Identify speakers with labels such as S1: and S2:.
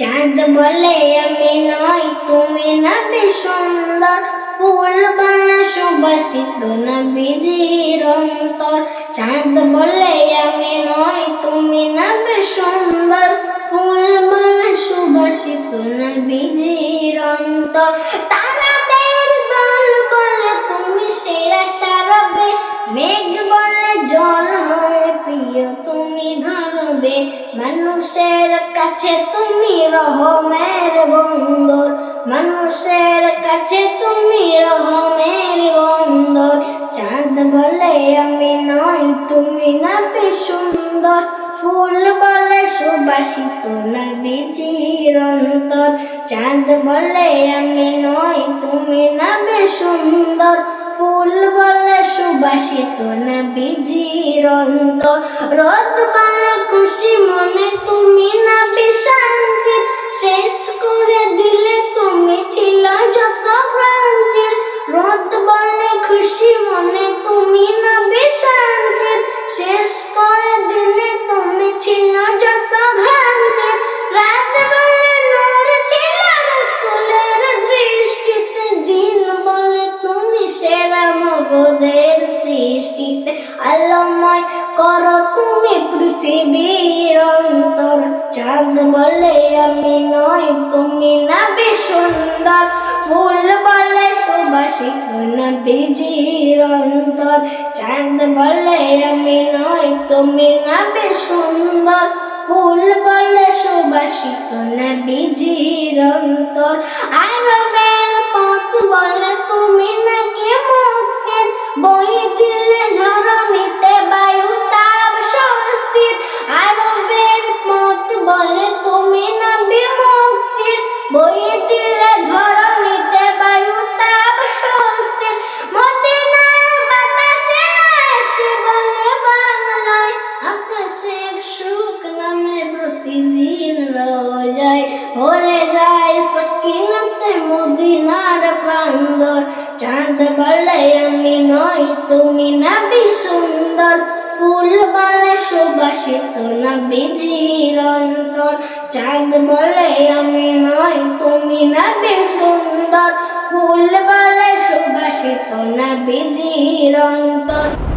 S1: চাঁদ বলে আমি নয়, তুমি না বেশ সুন্দর। ফুল বানা সুবাসিত না বিজির অন্তর। চাঁদ বলে আমি নয়, তুমি না বেশ সুন্দর। ফুল বানা সুবাসিত না বিজির অন্তর। তারাদের দল বলে তুমি সেরা সারবে। মেঘ বলে জল হয় প্রিয় তুমি ধরবে মানুষের কাছে তুমি রহমের বন্দর। মানুষের কাছে তুমি রহমের বন্দর। চাঁদ বলে আমি নই, তুমি না সুন্দর। ফুল বলে সুবাসিত না বিচির অন্তর। চাঁদ বলে আমি নই, তুমি না সুন্দর। ফুল বলে সুবাসিত না বিজির অন্তর। রোদ পৃথিবীর অন্তর চাঁদ বলে আমি নয় তুমি না সুন্দর। ফুল বলে সুবাসিত না বিজির অন্তর চাঁদ বলে আমি নয় তুমি না সুন্দর। ফুল বলে সুবাসিত না বিজির অন্তর আরবের ভরে যায় সকিনতে মদিনার প্রান্তর চাঁদ বলে আমি নই, তুমি না সুন্দর। ফুল বলে সুবাসিত না বিজির অন্তর। চাঁদ বলে আমি নই, তুমি না সুন্দর। ফুল বলে সুবাসিত না বিজির অন্তর।